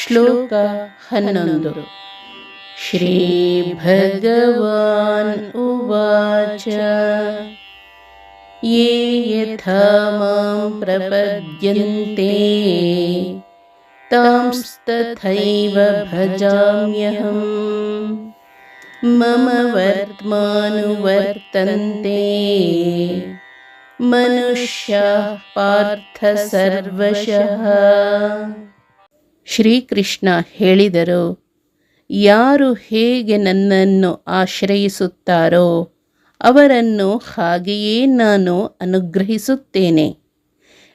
श्लोक हनन श्रीभगवान् उवाच। ये यथा मां प्रपद्यन्ते तांस्तथैव भजाम्यहम्। मम वर्त्मानुवर्तन्ते मनुष्याः पार्थ सर्वशः। ಶ್ರೀಕೃಷ್ಣ ಹೇಳಿದರು, ಯಾರು ಹೇಗೆ ನನ್ನನ್ನು ಆಶ್ರಯಿಸುತ್ತಾರೋ ಅವರನ್ನು ಹಾಗೆಯೇ ನಾನು ಅನುಗ್ರಹಿಸುತ್ತೇನೆ.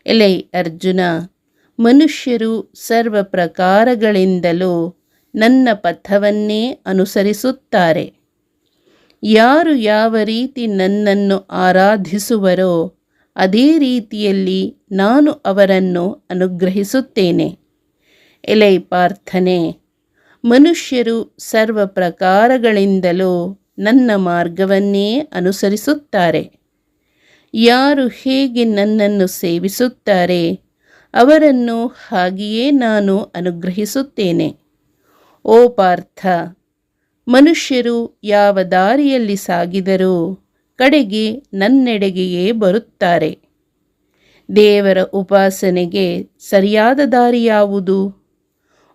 ಎಲೈ ಅರ್ಜುನ, ಮನುಷ್ಯರು ಸರ್ವ ಪ್ರಕಾರಗಳಿಂದಲೂ ನನ್ನ ಪಥವನ್ನೇ ಅನುಸರಿಸುತ್ತಾರೆ. ಯಾರು ಯಾವ ರೀತಿ ನನ್ನನ್ನು ಆರಾಧಿಸುವರೋ ಅದೇ ರೀತಿಯಲ್ಲಿ ನಾನು ಅವರನ್ನು ಅನುಗ್ರಹಿಸುತ್ತೇನೆ. ಎಲೈ ಪಾರ್ಥನೆ, ಮನುಷ್ಯರು ಸರ್ವ ಪ್ರಕಾರಗಳಿಂದಲೂ ನನ್ನ ಮಾರ್ಗವನ್ನೇ ಅನುಸರಿಸುತ್ತಾರೆ. ಯಾರು ಹೇಗೆ ನನ್ನನ್ನು ಸೇವಿಸುತ್ತಾರೆ, ಅವರನ್ನು ಹಾಗೆಯೇ ನಾನು ಅನುಗ್ರಹಿಸುತ್ತೇನೆ. ಓ ಪಾರ್ಥ, ಮನುಷ್ಯರು ಯಾವ ದಾರಿಯಲ್ಲಿ ಸಾಗಿದರೂ ಕಡೆಗೆ ನನ್ನೆಡೆಗೆಯೇ ಬರುತ್ತಾರೆ. ದೇವರ ಉಪಾಸನೆಗೆ ಸರಿಯಾದ ದಾರಿ ಯಾವುದು?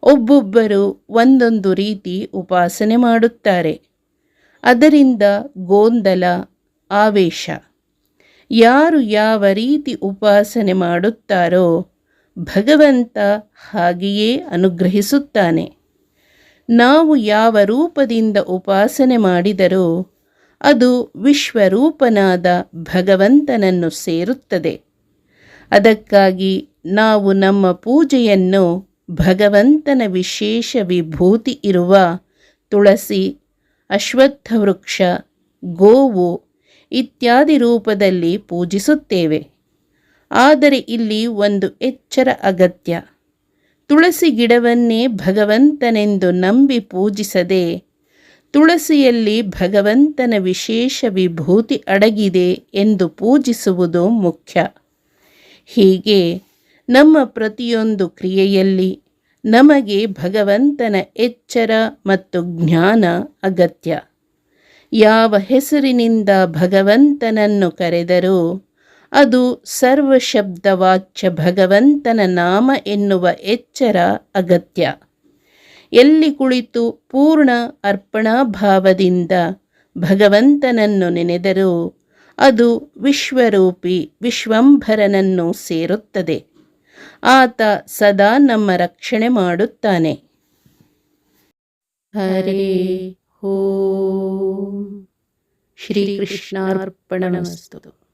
ಒಬ್ಬೊಬ್ಬರು ಒಂದೊಂದು ರೀತಿ ಉಪಾಸನೆ ಮಾಡುತ್ತಾರೆ. ಅದರಿಂದ ಗೊಂದಲ, ಆವೇಶ. ಯಾರು ಯಾವ ರೀತಿ ಉಪಾಸನೆ ಮಾಡುತ್ತಾರೋ ಭಗವಂತ ಹಾಗೆಯೇ ಅನುಗ್ರಹಿಸುತ್ತಾನೆ. ನಾವು ಯಾವ ರೂಪದಿಂದ ಉಪಾಸನೆ ಮಾಡಿದರೂ ಅದು ವಿಶ್ವರೂಪನಾದ ಭಗವಂತನನ್ನು ಸೇರುತ್ತದೆ. ಅದಕ್ಕಾಗಿ ನಾವು ನಮ್ಮ ಪೂಜೆಯನ್ನು ಭಗವಂತನ ವಿಶೇಷ ವಿಭೂತಿ ಇರುವ ತುಳಸಿ ಅಶ್ವತ್ಥ ವೃಕ್ಷ ಗೋವು ಇತ್ಯಾದಿ ರೂಪದಲ್ಲಿ ಪೂಜಿಸುತ್ತೇವೆ. ಆದರೆ ಇಲ್ಲಿ ಒಂದು ಎಚ್ಚರ ಅಗತ್ಯ. ತುಳಸಿ ಗಿಡವನ್ನೇ ಭಗವಂತನೆಂದು ನಂಬಿ ಪೂಜಿಸದೆ, ತುಳಸಿಯಲ್ಲಿ ಭಗವಂತನ ವಿಶೇಷ ವಿಭೂತಿ ಅಡಗಿದೆ ಎಂದು ಪೂಜಿಸುವುದು ಮುಖ್ಯ. ಹೀಗೆ ನಮ್ಮ ಪ್ರತಿಯೊಂದು ಕ್ರಿಯೆಯಲ್ಲಿ ನಮಗೆ ಭಗವಂತನ ಎಚ್ಚರ ಮತ್ತು ಜ್ಞಾನ ಅಗತ್ಯ. ಯಾವ ಹೆಸರಿನಿಂದ ಭಗವಂತನನ್ನು ಕರೆದರೂ ಅದು ಸರ್ವಶಬ್ದವಾಚ್ಯ ಭಗವಂತನ ನಾಮ ಎನ್ನುವ ಎಚ್ಚರ ಅಗತ್ಯ. ಎಲ್ಲಿ ಕುಳಿತು ಪೂರ್ಣ ಅರ್ಪಣಾಭಾವದಿಂದ ಭಗವಂತನನ್ನು ನೆನೆದರೂ ಅದು ವಿಶ್ವರೂಪಿ ವಿಶ್ವಂಭರನನ್ನು ಸೇರುತ್ತದೆ. ಆತ ಸದಾ ನಮ್ಮ ರಕ್ಷಣೆ ಮಾಡುತ್ತಾನೆ. ಹರಿ ಹೋ ಶ್ರೀಕೃಷ್ಣಾರ್ಪಣಮಸ್ತು.